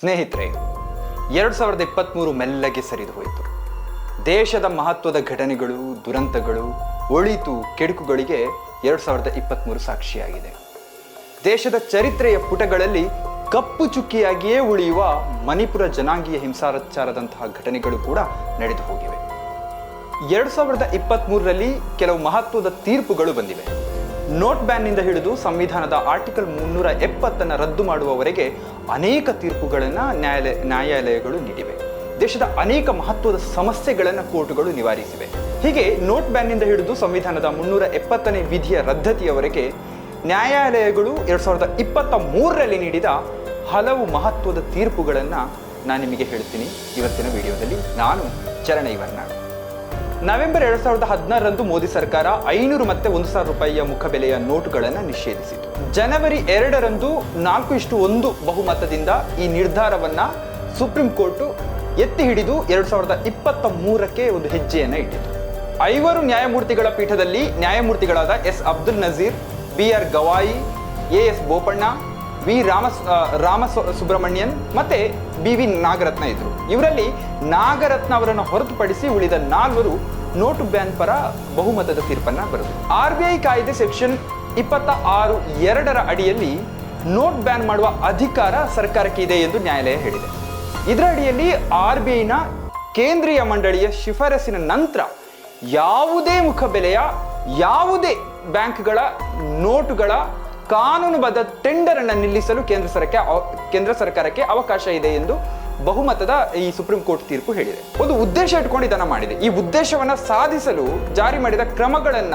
ಸ್ನೇಹಿತರೆ, ಎರಡು ಸಾವಿರದ ಇಪ್ಪತ್ತ್ಮೂರು ಮೆಲ್ಲಗೆ ಸರಿದು ಹೋಯಿತು. ದೇಶದ ಮಹತ್ವದ ಘಟನೆಗಳು, ದುರಂತಗಳು, ಒಳಿತು, ಕೆಡುಕುಗಳಿಗೆ ಎರಡು ಸಾವಿರದ ಇಪ್ಪತ್ತ್ಮೂರು ಸಾಕ್ಷಿಯಾಗಿದೆ. ದೇಶದ ಚರಿತ್ರೆಯ ಪುಟಗಳಲ್ಲಿ ಕಪ್ಪು ಚುಕ್ಕಿಯಾಗಿಯೇ ಉಳಿಯುವ ಮಣಿಪುರ ಜನಾಂಗೀಯ ಹಿಂಸಾಚಾರದಂತಹ ಘಟನೆಗಳು ಕೂಡ ನಡೆದು ಹೋಗಿವೆ. ಎರಡು ಸಾವಿರದ ಇಪ್ಪತ್ತ್ಮೂರರಲ್ಲಿ ಕೆಲವು ಮಹತ್ವದ ತೀರ್ಪುಗಳು ಬಂದಿವೆ. ನೋಟ್ ಬ್ಯಾನ್ನಿಂದ ಹಿಡಿದು ಸಂವಿಧಾನದ ಆರ್ಟಿಕಲ್ ಮುನ್ನೂರ ಎಪ್ಪತ್ತನ್ನು ರದ್ದು ಮಾಡುವವರೆಗೆ ಅನೇಕ ತೀರ್ಪುಗಳನ್ನು ನ್ಯಾಯಾಲಯ, ನ್ಯಾಯಾಲಯಗಳು ನೀಡಿವೆ. ದೇಶದ ಅನೇಕ ಮಹತ್ವದ ಸಮಸ್ಯೆಗಳನ್ನು ಕೋರ್ಟುಗಳು ನಿವಾರಿಸಿವೆ. ಹೀಗೆ ನೋಟ್ ಬ್ಯಾನ್ನಿಂದ ಹಿಡಿದು ಸಂವಿಧಾನದ ಮುನ್ನೂರ ಎಪ್ಪತ್ತನೇ ವಿಧಿಯ ರದ್ದತಿಯವರೆಗೆ ನ್ಯಾಯಾಲಯಗಳು ಎರಡು ಸಾವಿರದ ಇಪ್ಪತ್ತ ಮೂರರಲ್ಲಿ ನೀಡಿದ ಹಲವು ಮಹತ್ವದ ತೀರ್ಪುಗಳನ್ನು ನಾನು ನಿಮಗೆ ಹೇಳ್ತೀನಿ ಇವತ್ತಿನ ವಿಡಿಯೋದಲ್ಲಿ. ನಾನು ಚರಣ ಇವರ್ನಾಡು ನವೆಂಬರ್ ಎರಡ್ ಸಾವಿರದ ಹದಿನಾರರಂದು ಮೋದಿ ಸರ್ಕಾರ ಐನೂರು ಮತ್ತೆ ಒಂದು ಸಾವಿರ ರೂಪಾಯಿಯ ಮುಖಬೆಲೆಯ ನೋಟುಗಳನ್ನು ನಿಷೇಧಿಸಿತು ಜನವರಿ ಎರಡರಂದು ನಾಲ್ಕು ಇಷ್ಟು ಒಂದು ಬಹುಮತದಿಂದ ಈ ನಿರ್ಧಾರವನ್ನ ಸುಪ್ರೀಂ ಕೋರ್ಟ್ ಎತ್ತಿ ಹಿಡಿದು ಎರಡು ಸಾವಿರದ ಇಪ್ಪತ್ತ ಮೂರಕ್ಕೆ ಒಂದು ಹೆಜ್ಜೆಯನ್ನು ಇಟ್ಟಿತು ಐವರು ನ್ಯಾಯಮೂರ್ತಿಗಳ ಪೀಠದಲ್ಲಿ ನ್ಯಾಯಮೂರ್ತಿಗಳಾದ S Abdul Nazeer, B R Gavai, A S Bopanna V Rama Rama Subramanian ಮತ್ತೆ ಬಿ ವಿ ನಾಗರತ್ನ ಇದ್ರು. ಇವರಲ್ಲಿ ನಾಗರತ್ನ ಅವರನ್ನು ಹೊರತುಪಡಿಸಿ ಉಳಿದ ನಾಲ್ವರು ನೋಟು ಬ್ಯಾನ್ ಪರ ಬಹುಮತದ ತೀರ್ಪನ್ನ ಬರೆದರು. ಆರ್ ಬಿ ಐ ಕಾಯ್ದೆ ಸೆಕ್ಷನ್ ಇಪ್ಪತ್ತ ಆರು ಎರಡರ ಅಡಿಯಲ್ಲಿ ನೋಟ್ ಬ್ಯಾನ್ ಮಾಡುವ ಅಧಿಕಾರ ಸರ್ಕಾರಕ್ಕೆ ಇದೆ ಎಂದು ನ್ಯಾಯಾಲಯ ಹೇಳಿದೆ. ಇದರ ಅಡಿಯಲ್ಲಿ ಆರ್ ಬಿ ಐನ ಕೇಂದ್ರೀಯ ಮಂಡಳಿಯ ಶಿಫಾರಸಿನ ನಂತರ ಯಾವುದೇ ಮುಖಬೆಲೆಯ ಯಾವುದೇ ಬ್ಯಾಂಕ್ಗಳ ನೋಟುಗಳ ಕಾನೂನುಬದ್ಧ ಟೆಂಡರ್ ಅನ್ನು ನಿಲ್ಲಿಸಲು ಕೇಂದ್ರ ಸರ್ಕಾರ ಕೇಂದ್ರ ಸರ್ಕಾರಕ್ಕೆ ಅವಕಾಶ ಇದೆ ಎಂದು ಬಹುಮತದ ಈ ಸುಪ್ರೀಂ ಕೋರ್ಟ್ ತೀರ್ಪು ಹೇಳಿದೆ. ಒಂದು ಉದ್ದೇಶ ಇಟ್ಕೊಂಡು ಇದನ್ನ ಮಾಡಿದೆ. ಈ ಉದ್ದೇಶವನ್ನ ಸಾಧಿಸಲು ಜಾರಿ ಮಾಡಿದ ಕ್ರಮಗಳನ್ನ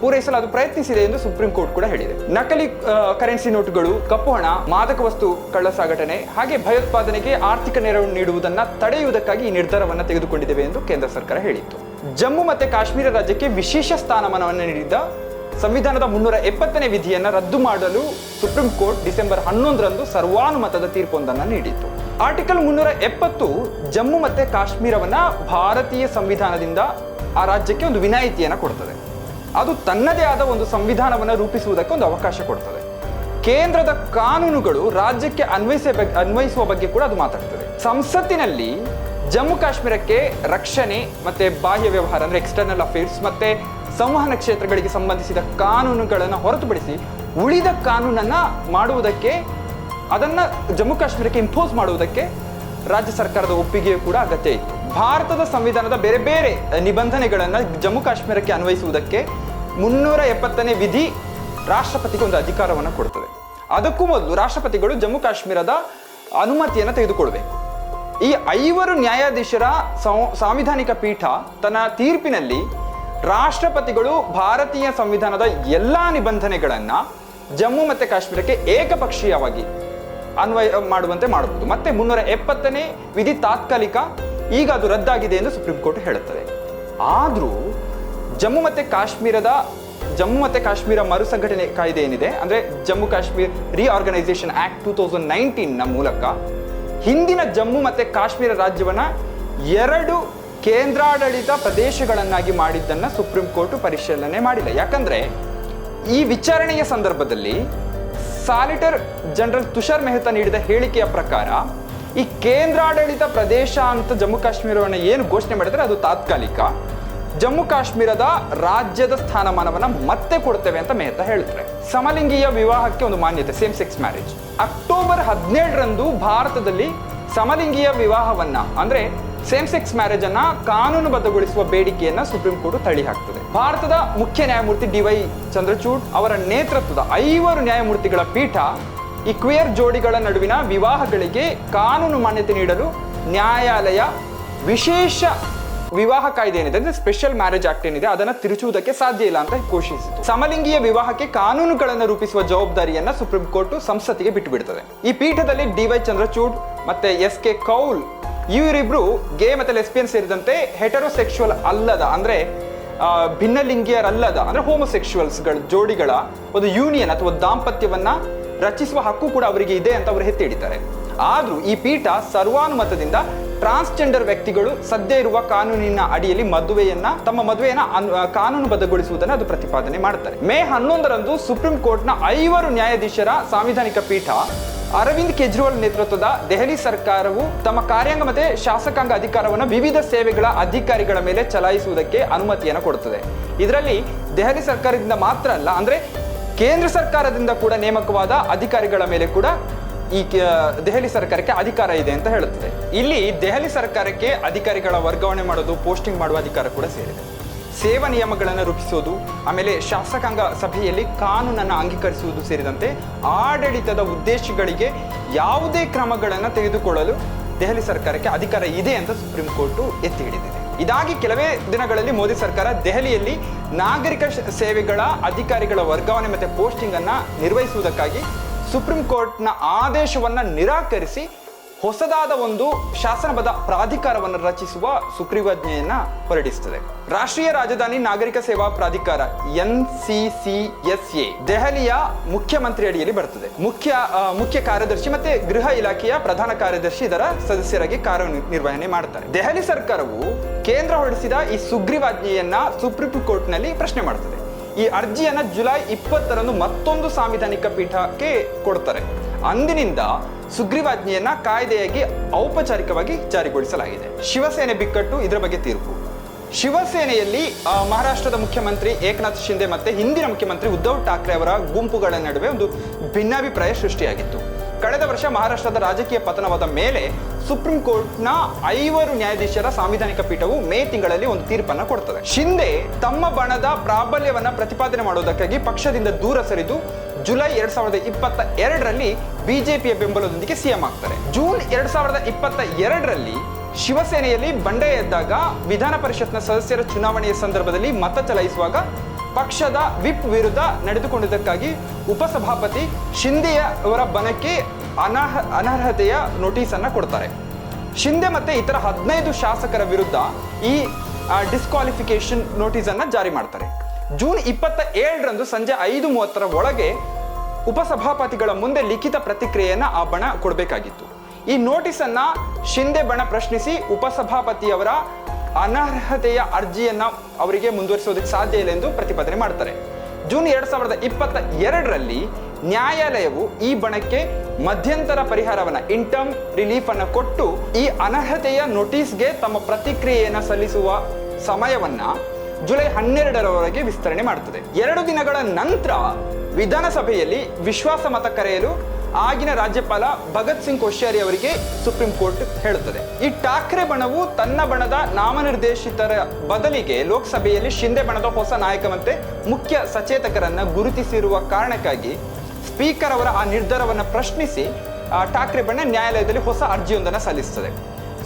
ಪೂರೈಸಲು ಅದು ಪ್ರಯತ್ನಿಸಿದೆ ಎಂದು ಸುಪ್ರೀಂ ಕೋರ್ಟ್ ಕೂಡ ಹೇಳಿದೆ. ನಕಲಿ ಕರೆನ್ಸಿ ನೋಟುಗಳು, ಕಪ್ಪು ಹಣ, ಮಾದಕ ವಸ್ತು ಕಳ್ಳ ಸಾಗಣೆ ಹಾಗೆ ಭಯೋತ್ಪಾದನೆಗೆ ಆರ್ಥಿಕ ನೆರವು ನೀಡುವುದನ್ನ ತಡೆಯುವುದಕ್ಕಾಗಿ ಈ ನಿರ್ಧಾರವನ್ನು ತೆಗೆದುಕೊಂಡಿದ್ದೇವೆ ಎಂದು ಕೇಂದ್ರ ಸರ್ಕಾರ ಹೇಳಿತ್ತು. ಜಮ್ಮು ಮತ್ತೆ ಕಾಶ್ಮೀರ ರಾಜ್ಯಕ್ಕೆ ವಿಶೇಷ ಸ್ಥಾನಮಾನವನ್ನು ನೀಡಿದ ಸಂವಿಧಾನದ ಮುನ್ನೂರ ಎಪ್ಪತ್ತನೇ ವಿಧಿಯನ್ನು ರದ್ದು ಮಾಡಲು ಸುಪ್ರೀಂ ಕೋರ್ಟ್ ಡಿಸೆಂಬರ್ ಹನ್ನೊಂದರಂದು ಸರ್ವಾನುಮತದ ತೀರ್ಪೊಂದನ್ನು ನೀಡಿತ್ತು. ಆರ್ಟಿಕಲ್ ಮುನ್ನೂರ ಎಪ್ಪತ್ತು ಜಮ್ಮು ಮತ್ತೆ ಕಾಶ್ಮೀರವನ್ನ ಭಾರತೀಯ ಸಂವಿಧಾನದಿಂದ ಆ ರಾಜ್ಯಕ್ಕೆ ಒಂದು ವಿನಾಯಿತಿಯನ್ನು ಕೊಡ್ತದೆ. ಅದು ತನ್ನದೇ ಆದ ಒಂದು ಸಂವಿಧಾನವನ್ನು ರೂಪಿಸುವುದಕ್ಕೆ ಒಂದು ಅವಕಾಶ ಕೊಡ್ತದೆ. ಕೇಂದ್ರದ ಕಾನೂನುಗಳು ರಾಜ್ಯಕ್ಕೆ ಅನ್ವಯಿಸ ಅನ್ವಯಿಸುವ ಬಗ್ಗೆ ಕೂಡ ಅದು ಮಾತಾಡ್ತದೆ. ಸಂಸತ್ತಿನಲ್ಲಿ ಜಮ್ಮು ಕಾಶ್ಮೀರಕ್ಕೆ ರಕ್ಷಣೆ ಮತ್ತೆ ಬಾಹ್ಯ ವ್ಯವಹಾರ ಅಂದ್ರೆ ಎಕ್ಸ್ಟರ್ನಲ್ ಅಫೇರ್ಸ್ ಮತ್ತೆ ಸಂವಹನ ಕ್ಷೇತ್ರಗಳಿಗೆ ಸಂಬಂಧಿಸಿದ ಕಾನೂನುಗಳನ್ನು ಹೊರತುಪಡಿಸಿ ಉಳಿದ ಕಾನೂನನ್ನು ಮಾಡುವುದಕ್ಕೆ, ಅದನ್ನು ಜಮ್ಮು ಕಾಶ್ಮೀರಕ್ಕೆ ಇಂಪೋಸ್ ಮಾಡುವುದಕ್ಕೆ ರಾಜ್ಯ ಸರ್ಕಾರದ ಒಪ್ಪಿಗೆಯೂ ಕೂಡ ಅಗತ್ಯ ಇತ್ತು. ಭಾರತದ ಸಂವಿಧಾನದ ಬೇರೆ ಬೇರೆ ನಿಬಂಧನೆಗಳನ್ನು ಜಮ್ಮು ಕಾಶ್ಮೀರಕ್ಕೆ ಅನ್ವಯಿಸುವುದಕ್ಕೆ ಮುನ್ನೂರ ಎಪ್ಪತ್ತನೇ ವಿಧಿ ರಾಷ್ಟ್ರಪತಿಗೆ ಒಂದು ಅಧಿಕಾರವನ್ನು ಕೊಡ್ತದೆ. ಅದಕ್ಕೂ ಮೊದಲು ರಾಷ್ಟ್ರಪತಿಗಳು ಜಮ್ಮು ಕಾಶ್ಮೀರದ ಅನುಮತಿಯನ್ನು ತೆಗೆದುಕೊಳ್ಬೇಕು. ಈ ಐವರು ನ್ಯಾಯಾಧೀಶರ ಸಾಂವಿಧಾನಿಕ ಪೀಠ ತನ್ನ ತೀರ್ಪಿನಲ್ಲಿ ರಾಷ್ಟ್ರಪತಿಗಳು ಭಾರತೀಯ ಸಂವಿಧಾನದ ಎಲ್ಲ ನಿಬಂಧನೆಗಳನ್ನು ಜಮ್ಮು ಮತ್ತೆ ಕಾಶ್ಮೀರಕ್ಕೆ ಏಕಪಕ್ಷೀಯವಾಗಿ ಅನ್ವಯ ಮಾಡುವಂತೆ ಮಾಡಬಹುದು. ಮತ್ತೆ ಮುನ್ನೂರ ಎಪ್ಪತ್ತನೇ ವಿಧಿ ತಾತ್ಕಾಲಿಕ ಈಗ ಅದು ರದ್ದಾಗಿದೆ ಎಂದು ಸುಪ್ರೀಂ ಕೋರ್ಟ್ ಹೇಳುತ್ತದೆ. ಆದರೂ ಜಮ್ಮು ಮತ್ತೆ ಕಾಶ್ಮೀರದ, ಜಮ್ಮು ಮತ್ತೆ ಕಾಶ್ಮೀರ ಮರುಸಂಘಟನೆ ಕಾಯ್ದೆ ಏನಿದೆ, ಅಂದ್ರೆ Jammu Kashmir reorganisation act two thousand ನೈನ್ಟೀನ್ನ ಮೂಲಕ ಹಿಂದಿನ ಜಮ್ಮು ಮತ್ತೆ ಕಾಶ್ಮೀರ ರಾಜ್ಯವನ್ನ ಎರಡು ಕೇಂದ್ರಾಡಳಿತ ಪ್ರದೇಶಗಳನ್ನಾಗಿ ಮಾಡಿದ್ದನ್ನು ಸುಪ್ರೀಂ ಕೋರ್ಟ್ ಪರಿಶೀಲನೆ ಮಾಡಿಲ್ಲ. ಯಾಕಂದರೆ ಈ ವಿಚಾರಣೆಯ ಸಂದರ್ಭದಲ್ಲಿ ಸಾಲಿಟರ್ ಜನರಲ್ ತುಷಾರ್ ಮೆಹ್ತಾ ನೀಡಿದ ಹೇಳಿಕೆಯ ಪ್ರಕಾರ ಈ ಕೇಂದ್ರಾಡಳಿತ ಪ್ರದೇಶ ಅಂತ ಜಮ್ಮು ಕಾಶ್ಮೀರವನ್ನು ಏನು ಘೋಷಣೆ ಮಾಡಿದರೆ ಅದು ತಾತ್ಕಾಲಿಕ. ಜಮ್ಮು ಕಾಶ್ಮೀರದ ರಾಜ್ಯದ ಸ್ಥಾನಮಾನವನ್ನು ಮತ್ತೆ ಕೊಡ್ತೇವೆ ಅಂತ ಮೆಹ್ತಾ ಹೇಳ್ತಾರೆ. ಸಮಲಿಂಗೀಯ ವಿವಾಹಕ್ಕೆ ಒಂದು ಮಾನ್ಯತೆ ಸೇಮ್ ಸೆಕ್ಸ್ ಮ್ಯಾರೇಜ್ ಅಕ್ಟೋಬರ್ ಹದಿನೇಳರಂದು ಭಾರತದಲ್ಲಿ ಸಮಲಿಂಗೀಯ ವಿವಾಹವನ್ನು ಅಂದ್ರೆ ಸೇಮ್ ಸೆಕ್ಸ್ ಮ್ಯಾರೇಜ್ ಅನ್ನ ಕಾನೂನುಬದ್ಧಗೊಳಿಸುವ ಬೇಡಿಕೆಯನ್ನ ಸುಪ್ರೀಂ ಕೋರ್ಟ್ ತಳ್ಳಿ ಹಾಕ್ತದೆ. ಭಾರತದ ಮುಖ್ಯ ನ್ಯಾಯಮೂರ್ತಿ ಡಿ ವೈ ಚಂದ್ರಚೂಡ್ ಅವರ ನೇತೃತ್ವದ ಐವರು ನ್ಯಾಯಮೂರ್ತಿಗಳ ಪೀಠ ಈ ಕ್ವಿಯರ್ ಜೋಡಿಗಳ ನಡುವಿನ ವಿವಾಹಗಳಿಗೆ ಕಾನೂನು ಮಾನ್ಯತೆ ನೀಡಲು ನ್ಯಾಯಾಲಯ ವಿಶೇಷ ವಿವಾಹ ಕಾಯ್ದೆ ಏನಿದೆ ಅಂದ್ರೆ ಸ್ಪೆಷಲ್ ಮ್ಯಾರೇಜ್ ಆಕ್ಟ್ ಏನಿದೆ, ಅದನ್ನ ತಿರುಚುವುದಕ್ಕೆ ಸಾಧ್ಯ ಇಲ್ಲ ಅಂತ ಘೋಷಿಸಿತು. ಸಮಲಿಂಗೀಯ ವಿವಾಹಕ್ಕೆ ಕಾನೂನುಗಳನ್ನು ರೂಪಿಸುವ ಜವಾಬ್ದಾರಿಯನ್ನ ಸುಪ್ರೀಂ ಕೋರ್ಟ್ ಸಂಸತ್ತಿಗೆ ಬಿಟ್ಟು ಬಿಡ್ತದೆ ಈ ಪೀಠದಲ್ಲಿ ಡಿ ವೈ ಚಂದ್ರಚೂಡ್ ಮತ್ತೆ ಎಸ್ ಕೆ ಕೌಲ್ ಇವರಿಬ್ರು ಗೇ ಮತ್ತೆ ಲೆಸ್ಬಿಯನ್ ಸೇರಿದಂತೆ ಹೆಟರೋಸೆಕ್ಷುವಲ್ ಅಲ್ಲದ ಅಂದ್ರೆ ಆ, ಭಿನ್ನಲಿಂಗಿಯರಲ್ಲದ ಅಂದ್ರೆ ಹೋಮೋಸೆಕ್ಷುವಲ್ಸ್ಗಳ ಜೋಡಿಗಳ ಒಂದು ಯೂನಿಯನ್ ಅಥವಾ ದಾಂಪತ್ಯವನ್ನ ರಚಿಸುವ ಹಕ್ಕು ಕೂಡ ಅವರಿಗೆ ಇದೆ ಅಂತ ಅವರು ಎತ್ತಿ ಹಿಡಿತಾರೆ. ಆದರೂ ಈ ಪೀಠ ಸರ್ವಾನುಮತದಿಂದ ಟ್ರಾನ್ಸ್ಜೆಂಡರ್ ವ್ಯಕ್ತಿಗಳು ಸದ್ಯ ಇರುವ ಕಾನೂನಿನ ಅಡಿಯಲ್ಲಿ ಮದುವೆಯನ್ನ ತಮ್ಮ ಮದುವೆಯನ್ನ ಕಾನೂನುಬದ್ಧಗೊಳಿಸುವುದನ್ನು ಅದು ಪ್ರತಿಪಾದನೆ ಮಾಡುತ್ತಾರೆ ಮೇ ಹನ್ನೊಂದರಂದು ಸುಪ್ರೀಂ ಕೋರ್ಟ್ನ ಐವರು ನ್ಯಾಯಾಧೀಶರ ಸಾಂವಿಧಾನಿಕ ಪೀಠ ಅರವಿಂದ್ ಕೇಜ್ರಿವಾಲ್ ನೇತೃತ್ವದ ದೆಹಲಿ ಸರ್ಕಾರವು ತಮ್ಮ ಕಾರ್ಯಾಂಗ ಮತ್ತೆ ಶಾಸಕಾಂಗ ಅಧಿಕಾರವನ್ನು ವಿವಿಧ ಸೇವೆಗಳ ಅಧಿಕಾರಿಗಳ ಮೇಲೆ ಚಲಾಯಿಸುವುದಕ್ಕೆ ಅನುಮತಿಯನ್ನು ಕೊಡುತ್ತದೆ. ಇದರಲ್ಲಿ ದೆಹಲಿ ಸರ್ಕಾರದಿಂದ ಮಾತ್ರ ಅಲ್ಲ, ಅಂದ್ರೆ ಕೇಂದ್ರ ಸರ್ಕಾರದಿಂದ ಕೂಡ ನೇಮಕವಾದ ಅಧಿಕಾರಿಗಳ ಮೇಲೆ ಕೂಡ ಈ ದೆಹಲಿ ಸರ್ಕಾರಕ್ಕೆ ಅಧಿಕಾರ ಇದೆ ಅಂತ ಹೇಳುತ್ತದೆ. ಇಲ್ಲಿ ದೆಹಲಿ ಸರ್ಕಾರಕ್ಕೆ ಅಧಿಕಾರಿಗಳ ವರ್ಗಾವಣೆ ಮಾಡೋದು, ಪೋಸ್ಟಿಂಗ್ ಮಾಡುವ ಅಧಿಕಾರ ಕೂಡ ಸೇರಿದೆ. ಸೇವಾ ನಿಯಮಗಳನ್ನು ರೂಪಿಸುವುದು, ಆಮೇಲೆ ಶಾಸಕಾಂಗ ಸಭೆಯಲ್ಲಿ ಕಾನೂನನ್ನು ಅಂಗೀಕರಿಸುವುದು ಸೇರಿದಂತೆ ಆಡಳಿತದ ಉದ್ದೇಶಗಳಿಗೆ ಯಾವುದೇ ಕ್ರಮಗಳನ್ನು ತೆಗೆದುಕೊಳ್ಳಲು ದೆಹಲಿ ಸರ್ಕಾರಕ್ಕೆ ಅಧಿಕಾರ ಇದೆ ಅಂತ ಸುಪ್ರೀಂ ಕೋರ್ಟ್ ಎತ್ತಿ ಹಿಡಿದಿದೆ. ಇದಾಗಿ ಕೆಲವೇ ದಿನಗಳಲ್ಲಿ ಮೋದಿ ಸರ್ಕಾರ ದೆಹಲಿಯಲ್ಲಿ ನಾಗರಿಕ ಸೇವೆಗಳ ಅಧಿಕಾರಿಗಳ ವರ್ಗಾವಣೆ ಮತ್ತು ಪೋಸ್ಟಿಂಗ್ ಅನ್ನ ನಿರ್ವಹಿಸುವುದಕ್ಕಾಗಿ ಸುಪ್ರೀಂ ಕೋರ್ಟ್ನ ಆದೇಶವನ್ನು ನಿರಾಕರಿಸಿ ಹೊಸದಾದ ಒಂದು ಶಾಸನಬದ್ಧ ಪ್ರಾಧಿಕಾರವನ್ನು ರಚಿಸುವ ಸುಗ್ರೀವಾಜ್ಞೆಯನ್ನ ಹೊರಡಿಸುತ್ತದೆ. ರಾಷ್ಟ್ರೀಯ ರಾಜಧಾನಿ ನಾಗರಿಕ ಸೇವಾ ಪ್ರಾಧಿಕಾರ N C C S A ದೆಹಲಿಯ ಮುಖ್ಯಮಂತ್ರಿ ಅಡಿಯಲ್ಲಿ ಬರ್ತದೆ ಮುಖ್ಯ ಮುಖ್ಯ ಕಾರ್ಯದರ್ಶಿ ಮತ್ತೆ ಗೃಹ ಇಲಾಖೆಯ ಪ್ರಧಾನ ಕಾರ್ಯದರ್ಶಿ ಇದರ ಸದಸ್ಯರಾಗಿ ಕಾರ್ಯನಿರ್ವಹಣೆ ಮಾಡ್ತಾರೆ. ದೆಹಲಿ ಸರ್ಕಾರವು ಕೇಂದ್ರ ಹೊರಡಿಸಿದ ಈ ಸುಗ್ರೀವಾಜ್ಞೆಯನ್ನ ಸುಪ್ರೀಂ ಕೋರ್ಟ್ನಲ್ಲಿ ಪ್ರಶ್ನೆ ಮಾಡ್ತದೆ. ಈ ಅರ್ಜಿಯನ್ನ ಜುಲೈ ಇಪ್ಪತ್ತರಂದು ಮತ್ತೊಂದು ಸಾಂವಿಧಾನಿಕ ಪೀಠಕ್ಕೆ ಕೊಡ್ತಾರೆ. ಅಂದಿನಿಂದ ಸುಗ್ರೀವಾಜ್ಞೆಯನ್ನ ಕಾಯ್ದೆಯಾಗಿ ಔಪಚಾರಿಕವಾಗಿ ಜಾರಿಗೊಳಿಸಲಾಗಿದೆ. ಶಿವಸೇನೆ ಬಿಕ್ಕಟ್ಟು ಇದರ ಬಗ್ಗೆ ತೀರ್ಪು. ಶಿವಸೇನೆಯಲ್ಲಿ ಮಹಾರಾಷ್ಟ್ರದ ಮುಖ್ಯಮಂತ್ರಿ ಏಕನಾಥ್ ಶಿಂದೆ ಮತ್ತೆ ಹಿಂದಿನ ಮುಖ್ಯಮಂತ್ರಿ ಉದ್ಧವ್ ಠಾಕ್ರೆ ಅವರ ಗುಂಪುಗಳ ನಡುವೆ ಒಂದು ಭಿನ್ನಾಭಿಪ್ರಾಯ ಸೃಷ್ಟಿಯಾಗಿತ್ತು. ಕಳೆದ ವರ್ಷ ಮಹಾರಾಷ್ಟ್ರದ ರಾಜಕೀಯ ಪತನವಾದ ಮೇಲೆ ಸುಪ್ರೀಂ ಕೋರ್ಟ್ನ ಐವರು ನ್ಯಾಯಾಧೀಶರ ಸಾಂವಿಧಾನಿಕ ಪೀಠವು ಮೇ ತಿಂಗಳಲ್ಲಿ ಒಂದು ತೀರ್ಪನ್ನ ಕೊಡ್ತದೆ. ಶಿಂದೆ ತಮ್ಮ ಬಣದ ಪ್ರಾಬಲ್ಯವನ್ನ ಪ್ರತಿಪಾದನೆ ಮಾಡುವುದಕ್ಕಾಗಿ ಪಕ್ಷದಿಂದ ದೂರ ಸರಿದು ಜುಲೈ ಎರಡ್ ಸಾವಿರದ ಇಪ್ಪತ್ತ ಎರಡರಲ್ಲಿ ಬಿಜೆಪಿಯ ಬೆಂಬಲದೊಂದಿಗೆ ಸಿಎಂ ಆಗ್ತಾರೆ. ಜೂನ್ ಎರಡ್ ಸಾವಿರದ ಇಪ್ಪತ್ತ ಎರಡರಲ್ಲಿ ಶಿವಸೇನೆಯಲ್ಲಿ ಬಂಡೆ ಎದ್ದಾಗ ವಿಧಾನ ಪರಿಷತ್ನ ಸದಸ್ಯರ ಚುನಾವಣೆಯ ಸಂದರ್ಭದಲ್ಲಿ ಮತ ಚಲಾಯಿಸುವಾಗ ಪಕ್ಷದ ವಿಪ್ ವಿರುದ್ಧ ನಡೆದುಕೊಂಡಿದ್ದಕ್ಕಾಗಿ ಉಪಸಭಾಪತಿ ಶಿಂದೆಯ ಅವರ ಬಣಕ್ಕೆ ಅನರ್ಹ, ಅನರ್ಹತೆಯ ನೋಟಿಸ್ ಅನ್ನ ಕೊಡ್ತಾರೆ. ಶಿಂದೆ ಮತ್ತೆ ಇತರ ಹದಿನೈದು ಶಾಸಕರ ವಿರುದ್ಧ ಈ ಡಿಸ್ಕ್ವಾಲಿಫಿಕೇಶನ್ ನೋಟಿಸ್ ಅನ್ನ ಜಾರಿ ಮಾಡ್ತಾರೆ. ಜೂನ್ ಇಪ್ಪತ್ತ ಏಳರಂದು ಸಂಜೆ ಐದು ಮೂವತ್ತರ ಒಳಗೆ ಉಪಸಭಾಪತಿಗಳ ಮುಂದೆ ಲಿಖಿತ ಪ್ರತಿಕ್ರಿಯೆಯನ್ನು ಆ ಬಣ ಕೊಡಬೇಕಾಗಿತ್ತು. ಈ ನೋಟಿಸ್ ಅನ್ನ ಶಿಂದೆ ಬಣ ಪ್ರಶ್ನಿಸಿ ಉಪಸಭಾಪತಿಯವರ ಅನರ್ಹತೆಯ ಅರ್ಜಿಯನ್ನ ಅವರಿಗೆ ಮುಂದುವರಿಸೋದಕ್ಕೆ ಸಾಧ್ಯ ಇಲ್ಲ ಎಂದು ಪ್ರತಿಪಾದನೆ ಮಾಡ್ತಾರೆ. ಜೂನ್ ಎರಡ್ ಸಾವಿರದ ಇಪ್ಪತ್ತ ಎರಡರಲ್ಲಿ ನ್ಯಾಯಾಲಯವು ಈ ಬಣಕ್ಕೆ ಮಧ್ಯಂತರ ಪರಿಹಾರವನ್ನ ಇಂಟರ್ಮ್ ರಿಲೀಫ್ ಅನ್ನ ಕೊಟ್ಟು ಈ ಅನರ್ಹತೆಯ ನೋಟಿಸ್ಗೆ ತಮ್ಮ ಪ್ರತಿಕ್ರಿಯೆಯನ್ನು ಸಲ್ಲಿಸುವ ಸಮಯವನ್ನ ಜುಲೈ ಹನ್ನೆರಡರವರೆಗೆ ವಿಸ್ತರಣೆ ಮಾಡುತ್ತದೆ ಎರಡು ದಿನಗಳ ನಂತರ ವಿಧಾನಸಭೆಯಲ್ಲಿ ವಿಶ್ವಾಸ ಮತ ಕರೆಯಲು ಆಗಿನ ರಾಜ್ಯಪಾಲ ಭಗತ್ ಸಿಂಗ್ ಕೋಶ್ಯಾರಿ ಅವರಿಗೆ ಸುಪ್ರೀಂ ಕೋರ್ಟ್ ಹೇಳುತ್ತದೆ. ಈ ಠಾಕ್ರೆ ಬಣವು ತನ್ನ ಬಣದ ನಾಮನಿರ್ದೇಶಿತರ ಬದಲಿಗೆ ಲೋಕಸಭೆಯಲ್ಲಿ ಶಿಂದೆ ಬಣದ ಹೊಸ ನಾಯಕವಂತೆ ಮುಖ್ಯ ಸಚೇತಕರನ್ನ ಗುರುತಿಸಿರುವ ಕಾರಣಕ್ಕಾಗಿ ಸ್ಪೀಕರ್ ಅವರ ಆ ನಿರ್ಧಾರವನ್ನು ಪ್ರಶ್ನಿಸಿ ಠಾಕ್ರೆ ಬಣ ನ್ಯಾಯಾಲಯದಲ್ಲಿ ಹೊಸ ಅರ್ಜಿಯೊಂದನ್ನು ಸಲ್ಲಿಸುತ್ತದೆ.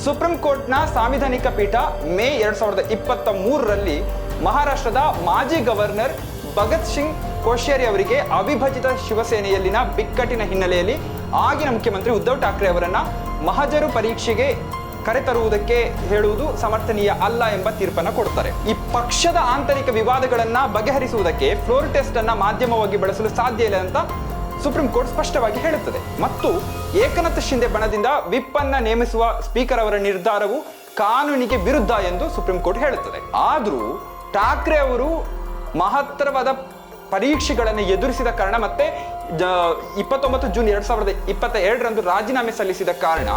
ಸುಪ್ರೀಂ ಕೋರ್ಟ್ನ ಸಾಂವಿಧಾನಿಕ ಪೀಠ ಮೇ ಎರಡ್ ಸಾವಿರದ ಇಪ್ಪತ್ತ ಮೂರರಲ್ಲಿ ಮಹಾರಾಷ್ಟ್ರದ ಮಾಜಿ ಗವರ್ನರ್ ಭಗತ್ ಸಿಂಗ್ ಕೋಶ್ಯಾರಿ ಅವರಿಗೆ ಅವಿಭಜಿತ ಶಿವಸೇನೆಯಲ್ಲಿನ ಬಿಕ್ಕಟ್ಟಿನ ಹಿನ್ನೆಲೆಯಲ್ಲಿ ಆಗಿನ ಮುಖ್ಯಮಂತ್ರಿ ಉದ್ಧವ್ ಠಾಕ್ರೆ ಅವರನ್ನ ಮಹಜರು ಪರೀಕ್ಷೆಗೆ ಕರೆತರುವುದಕ್ಕೆ ಹೇಳುವುದು ಸಮರ್ಥನೀಯ ಅಲ್ಲ ಎಂಬ ತೀರ್ಪನ್ನು ಕೊಡುತ್ತಾರೆ. ಈ ಪಕ್ಷದ ಆಂತರಿಕ ವಿವಾದಗಳನ್ನ ಬಗೆಹರಿಸುವುದಕ್ಕೆ ಫ್ಲೋರ್ ಟೆಸ್ಟ್ ಅನ್ನ ಮಾಧ್ಯಮವಾಗಿ ಬಳಸಲು ಸಾಧ್ಯ ಇಲ್ಲ ಅಂತ ಸುಪ್ರೀಂ ಕೋರ್ಟ್ ಸ್ಪಷ್ಟವಾಗಿ ಹೇಳುತ್ತದೆ. ಮತ್ತು ಏಕನಾಥ ಶಿಂದೆ ಬಣದಿಂದ ವಿಪ್ ಅನ್ನ ನೇಮಿಸುವ ಸ್ಪೀಕರ್ ಅವರ ನಿರ್ಧಾರವು ಕಾನೂನಿಗೆ ವಿರುದ್ಧ ಎಂದು ಸುಪ್ರೀಂ ಕೋರ್ಟ್ ಹೇಳುತ್ತದೆ. ಆದರೂ ಠಾಕ್ರೆ ಅವರು ಮಹತ್ತರವಾದ ಪರೀಕ್ಷೆಗಳನ್ನು ಎದುರಿಸಿದ ಕಾರಣ ಮತ್ತೆ ಇಪ್ಪತ್ತೊಂಬತ್ತು ಜೂನ್ ಎರಡ್ ಸಾವಿರದ ಇಪ್ಪತ್ತ ಎರಡರಂದು ರಾಜೀನಾಮೆ ಸಲ್ಲಿಸಿದ ಕಾರಣ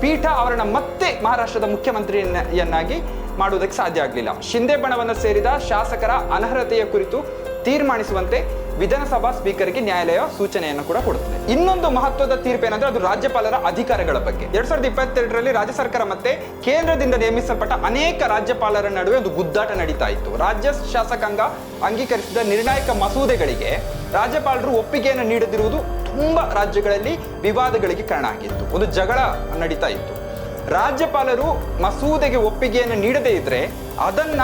ಪೀಠ ಅವರನ್ನ ಮತ್ತೆ ಮಹಾರಾಷ್ಟ್ರದ ಮುಖ್ಯಮಂತ್ರಿಯನ್ನಾಗಿ ಮಾಡುವುದಕ್ಕೆ ಸಾಧ್ಯ ಆಗಲಿಲ್ಲ. ಶಿಂದೆ ಬಣವನ್ನು ಸೇರಿದ ಶಾಸಕರ ಅನರ್ಹತೆಯ ಕುರಿತು ತೀರ್ಮಾನಿಸುವಂತೆ ವಿಧಾನಸಭಾ ಸ್ಪೀಕರ್ಗೆ ನ್ಯಾಯಾಲಯ ಸೂಚನೆಯನ್ನು ಕೂಡ ಕೊಡುತ್ತದೆ. ಇನ್ನೊಂದು ಮಹತ್ವದ ತೀರ್ಪು ಏನಂದ್ರೆ ಅದು ರಾಜ್ಯಪಾಲರ ಅಧಿಕಾರಗಳ ಬಗ್ಗೆ. ಎರಡ್ ಸಾವಿರದ ಇಪ್ಪತ್ತೆರಡರಲ್ಲಿ ರಾಜ್ಯ ಸರ್ಕಾರ ಮತ್ತೆ ಕೇಂದ್ರದಿಂದ ನೇಮಿಸಲ್ಪಟ್ಟ ಅನೇಕ ರಾಜ್ಯಪಾಲರ ನಡುವೆ ಒಂದು ಗುದ್ದಾಟ ನಡೀತಾ ಇತ್ತು. ರಾಜ್ಯ ಶಾಸಕಾಂಗ ಅಂಗೀಕರಿಸಿದ ನಿರ್ಣಾಯಕ ಮಸೂದೆಗಳಿಗೆ ರಾಜ್ಯಪಾಲರು ಒಪ್ಪಿಗೆಯನ್ನು ನೀಡದಿರುವುದು ತುಂಬಾ ರಾಜ್ಯಗಳಲ್ಲಿ ವಿವಾದಗಳಿಗೆ ಕಾರಣ ಆಗಿತ್ತು. ಒಂದು ಜಗಳ ನಡೀತಾ ಇತ್ತು. ರಾಜ್ಯಪಾಲರು ಮಸೂದೆಗೆ ಒಪ್ಪಿಗೆಯನ್ನು ನೀಡದೇ ಇದ್ರೆ ಅದನ್ನ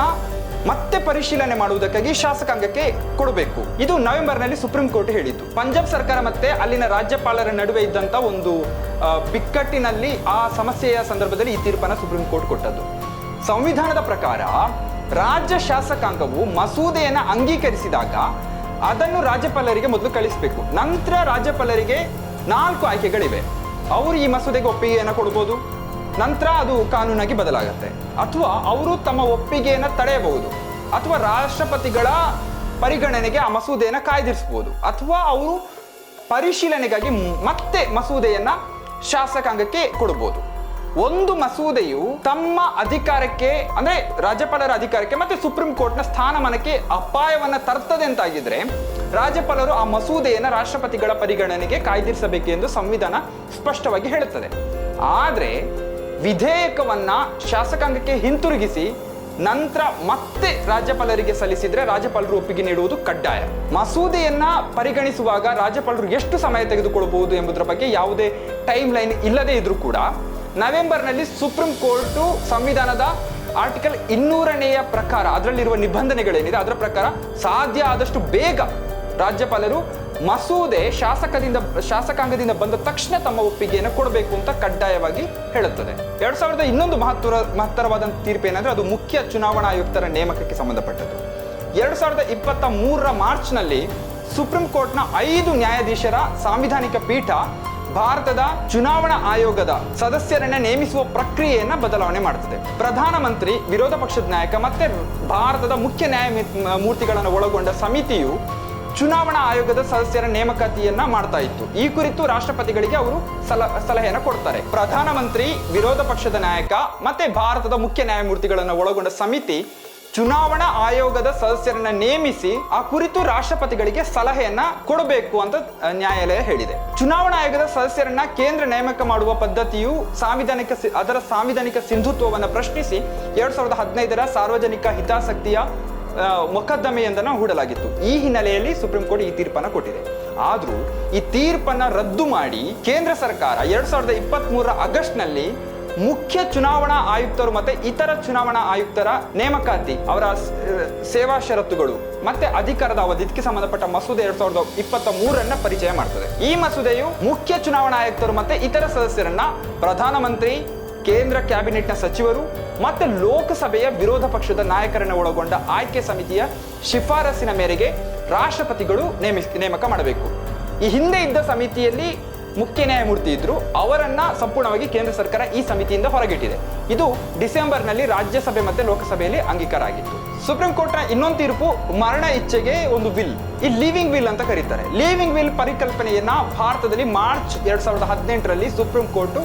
ಮತ್ತೆ ಪರಿಶೀಲನೆ ಮಾಡುವುದಕ್ಕಾಗಿ ಶಾಸಕಾಂಗಕ್ಕೆ ಕೊಡಬೇಕು. ಇದು ನವೆಂಬರ್ನಲ್ಲಿ ಸುಪ್ರೀಂ ಕೋರ್ಟ್ ಹೇಳಿತ್ತು ಪಂಜಾಬ್ ಸರ್ಕಾರ ಮತ್ತೆ ಅಲ್ಲಿನ ರಾಜ್ಯಪಾಲರ ನಡುವೆ ಇದ್ದಂತ ಒಂದು ಬಿಕ್ಕಟ್ಟಿನಲ್ಲಿ ಆ ಸಮಸ್ಯೆಯ ಸಂದರ್ಭದಲ್ಲಿ ಈ ತೀರ್ಪನ್ನು ಸುಪ್ರೀಂ ಕೋರ್ಟ್ ಕೊಟ್ಟದ್ದು. ಸಂವಿಧಾನದ ಪ್ರಕಾರ ರಾಜ್ಯ ಶಾಸಕಾಂಗವು ಮಸೂದೆಯನ್ನು ಅಂಗೀಕರಿಸಿದಾಗ ಅದನ್ನು ರಾಜ್ಯಪಾಲರಿಗೆ ಮೊದಲು ಕಳಿಸಬೇಕು. ನಂತರ ರಾಜ್ಯಪಾಲರಿಗೆ ನಾಲ್ಕು ಆಯ್ಕೆಗಳಿವೆ. ಅವರು ಈ ಮಸೂದೆಗೆ ಒಪ್ಪಿಗೆಯನ್ನು ಕೊಡ್ಬೋದು. ನಂತರ ಅದು ಕಾನೂನಾಗಿ ಬದಲಾಗುತ್ತೆ. ಅಥವಾ ಅವರು ತಮ್ಮ ಒಪ್ಪಿಗೆಯನ್ನು ತಡೆಯಬಹುದು. ಅಥವಾ ರಾಷ್ಟ್ರಪತಿಗಳ ಪರಿಗಣನೆಗೆ ಆ ಮಸೂದೆಯನ್ನು ಕಾಯ್ದಿರಿಸಬಹುದು ಅಥವಾ ಅವರು ಪರಿಶೀಲನೆಗಾಗಿ ಮತ್ತೆ ಮಸೂದೆಯನ್ನು ಶಾಸಕಾಂಗಕ್ಕೆ ಕೊಡಬಹುದು ಒಂದು ಮಸೂದೆಯು ತಮ್ಮ ಅಧಿಕಾರಕ್ಕೆ, ಅಂದ್ರೆ ರಾಜ್ಯಪಾಲರ ಅಧಿಕಾರಕ್ಕೆ ಮತ್ತೆ ಸುಪ್ರೀಂ ಕೋರ್ಟ್ನ ಸ್ಥಾನಮಾನಕ್ಕೆ ಅಪಾಯವನ್ನ ತರ್ತದೆ ಅಂತಾಗಿದ್ರೆ, ರಾಜ್ಯಪಾಲರು ಆ ಮಸೂದೆಯನ್ನು ರಾಷ್ಟ್ರಪತಿಗಳ ಪರಿಗಣನೆಗೆ ಕಾಯ್ದಿರಿಸಬೇಕೆಂದು ಸಂವಿಧಾನ ಸ್ಪಷ್ಟವಾಗಿ ಹೇಳುತ್ತದೆ. ಆದ್ರೆ ವಿಧೇಯಕವನ್ನ ಶಾಸಕಾಂಗಕ್ಕೆ ಹಿಂತಿರುಗಿಸಿ ನಂತರ ಮತ್ತೆ ರಾಜ್ಯಪಾಲರಿಗೆ ಸಲ್ಲಿಸಿದ್ರೆ ರಾಜ್ಯಪಾಲರು ಒಪ್ಪಿಗೆ ನೀಡುವುದು ಕಡ್ಡಾಯ. ಮಸೂದೆಯನ್ನ ಪರಿಗಣಿಸುವಾಗ ರಾಜ್ಯಪಾಲರು ಎಷ್ಟು ಸಮಯ ತೆಗೆದುಕೊಳ್ಳಬಹುದು ಎಂಬುದರ ಬಗ್ಗೆ ಯಾವುದೇ ಟೈಮ್ ಲೈನ್ ಇಲ್ಲದೇ ಇದ್ರೂ ಕೂಡ ನವೆಂಬರ್ನಲ್ಲಿ ಸುಪ್ರೀಂ ಕೋರ್ಟು ಸಂವಿಧಾನದ ಆರ್ಟಿಕಲ್ ಇನ್ನೂರನೆಯ ಪ್ರಕಾರ ಅದರಲ್ಲಿರುವ ನಿಬಂಧನೆಗಳೇನಿದೆ, ಅದರ ಪ್ರಕಾರ ಸಾಧ್ಯ ಆದಷ್ಟು ಬೇಗ ರಾಜ್ಯಪಾಲರು ಮಸೂದೆ ಶಾಸಕದಿಂದ, ಶಾಸಕಾಂಗದಿಂದ ಬಂದ ತಕ್ಷಣ ತಮ್ಮ ಒಪ್ಪಿಗೆಯನ್ನು ಕೊಡಬೇಕು ಅಂತ ಕಡ್ಡಾಯವಾಗಿ ಹೇಳುತ್ತದೆ. ಎರಡ್ ಸಾವಿರದ ಇನ್ನೊಂದು ಮಹತ್ವ ಮಹತ್ತರವಾದ ತೀರ್ಪು ಏನಂದ್ರೆ ಅದು ಮುಖ್ಯ ಚುನಾವಣಾ ಆಯುಕ್ತರ ನೇಮಕಕ್ಕೆ ಸಂಬಂಧಪಟ್ಟದ್ದು. ಎರಡ್ ಸಾವಿರದ ಇಪ್ಪತ್ತ ಮೂರರ ಮಾರ್ಚ್ನಲ್ಲಿ ಸುಪ್ರೀಂ ಕೋರ್ಟ್ನ ಐದು ನ್ಯಾಯಾಧೀಶರ ಸಾಂವಿಧಾನಿಕ ಪೀಠ ಭಾರತದ ಚುನಾವಣಾ ಆಯೋಗದ ಸದಸ್ಯರನ್ನ ನೇಮಿಸುವ ಪ್ರಕ್ರಿಯೆಯನ್ನ ಬದಲಾವಣೆ ಮಾಡುತ್ತದೆ ಪ್ರಧಾನಮಂತ್ರಿ ವಿರೋಧ ಪಕ್ಷದ ನಾಯಕ ಮತ್ತೆ ಭಾರತದ ಮುಖ್ಯ ನ್ಯಾಯಮೂರ್ತಿಗಳನ್ನು ಒಳಗೊಂಡ ಸಮಿತಿಯು ಚುನಾವಣಾ ಆಯೋಗದ ಸದಸ್ಯರ ನೇಮಕಾತಿಯನ್ನ ಮಾಡ್ತಾ ಇತ್ತು. ಈ ಕುರಿತು ರಾಷ್ಟ್ರಪತಿಗಳಿಗೆ ಅವರು ಸಲ, ಸಲಹೆಯನ್ನು ಕೊಡ್ತಾರೆ. ಪ್ರಧಾನಮಂತ್ರಿ, ವಿರೋಧ ಪಕ್ಷದ ನಾಯಕ ಮತ್ತೆ ಭಾರತದ ಮುಖ್ಯ ನ್ಯಾಯಮೂರ್ತಿಗಳನ್ನು ಒಳಗೊಂಡ ಸಮಿತಿ ಚುನಾವಣಾ ಆಯೋಗದ ಸದಸ್ಯರನ್ನ ನೇಮಿಸಿ ಆ ಕುರಿತು ರಾಷ್ಟ್ರಪತಿಗಳಿಗೆ ಸಲಹೆಯನ್ನ ಕೊಡಬೇಕು ಅಂತ ನ್ಯಾಯಾಲಯ ಹೇಳಿದೆ. ಚುನಾವಣಾ ಆಯೋಗದ ಸದಸ್ಯರನ್ನ ಕೇಂದ್ರ ನೇಮಕ ಮಾಡುವ ಪದ್ಧತಿಯು ಸಾಂವಿಧಾನಿಕ ಅದರ ಸಾಂವಿಧಾನಿಕ ಸಿಂಧುತ್ವವನ್ನು ಪ್ರಶ್ನಿಸಿ ಎರಡ್ ಸಾವಿರದ ಹದಿನೈದರ ಸಾರ್ವಜನಿಕ ಹಿತಾಸಕ್ತಿಯ ಮೊಕದ್ದಮೆಯೊಂದನ್ನು ಹೂಡಲಾಗಿತ್ತು. ಈ ಹಿನ್ನೆಲೆಯಲ್ಲಿ ಸುಪ್ರೀಂ ಕೋರ್ಟ್ ಈ ತೀರ್ಪನ್ನು ಕೊಟ್ಟಿದೆ. ಆದರೂ ಈ ತೀರ್ಪನ್ನು ರದ್ದು ಮಾಡಿ ಕೇಂದ್ರ ಸರ್ಕಾರ ಎರಡ್ ಸಾವಿರದ ಇಪ್ಪತ್ತ್ ಮೂರರ ಆಗಸ್ಟ್ನಲ್ಲಿ ಮುಖ್ಯ ಚುನಾವಣಾ ಆಯುಕ್ತರು ಮತ್ತೆ ಇತರ ಚುನಾವಣಾ ಆಯುಕ್ತರ ನೇಮಕಾತಿ, ಅವರ ಸೇವಾ ಷರತ್ತುಗಳು ಮತ್ತೆ ಅಧಿಕಾರದ ಅವಧಿ ಇದಕ್ಕೆ ಸಂಬಂಧಪಟ್ಟ ಮಸೂದೆ ಎರಡ್ ಸಾವಿರದ ಇಪ್ಪತ್ತ ಮೂರನ್ನ ಪರಿಚಯ ಮಾಡ್ತದೆ. ಈ ಮಸೂದೆಯು ಮುಖ್ಯ ಚುನಾವಣಾ ಆಯುಕ್ತರು ಮತ್ತೆ ಇತರ ಸದಸ್ಯರನ್ನ ಪ್ರಧಾನಮಂತ್ರಿ ಕೇಂದ್ರ ಕ್ಯಾಬಿನೆಟ್ನ ಸಚಿವರು ಮತ್ತು ಲೋಕಸಭೆಯ ವಿರೋಧ ಪಕ್ಷದ ನಾಯಕರನ್ನು ಒಳಗೊಂಡ ಆಯ್ಕೆ ಸಮಿತಿಯ ಶಿಫಾರಸಿನ ಮೇರೆಗೆ ರಾಷ್ಟ್ರಪತಿಗಳು ನೇಮಿಸ್ ನೇಮಕ ಮಾಡಬೇಕು. ಈ ಹಿಂದೆ ಇದ್ದ ಸಮಿತಿಯಲ್ಲಿ ಮುಖ್ಯ ನ್ಯಾಯಮೂರ್ತಿ ಇದ್ರು. ಅವರನ್ನ ಸಂಪೂರ್ಣವಾಗಿ ಕೇಂದ್ರ ಸರ್ಕಾರ ಈ ಸಮಿತಿಯಿಂದ ಹೊರಗಿಟ್ಟಿದೆ. ಇದು ಡಿಸೆಂಬರ್ನಲ್ಲಿ ರಾಜ್ಯಸಭೆ ಮತ್ತೆ ಲೋಕಸಭೆಯಲ್ಲಿ ಅಂಗೀಕಾರ ಆಗಿತ್ತು ಸುಪ್ರೀಂ ಕೋರ್ಟ್ನ ಇನ್ನೊಂದು ತೀರ್ಪು ಮರಣ ಇಚ್ಛೆಗೆ ಒಂದು ವಿಲ್. ಈ ಲಿವಿಂಗ್ ವಿಲ್ ಅಂತ ಕರೀತಾರೆ. ಲಿವಿಂಗ್ ವಿಲ್ ಪರಿಕಲ್ಪನೆಯನ್ನ ಭಾರತದಲ್ಲಿ ಮಾರ್ಚ್ ಎರಡ್ ಸಾವಿರದ ಹದಿನೆಂಟರಲ್ಲಿ ಸುಪ್ರೀಂ ಕೋರ್ಟ್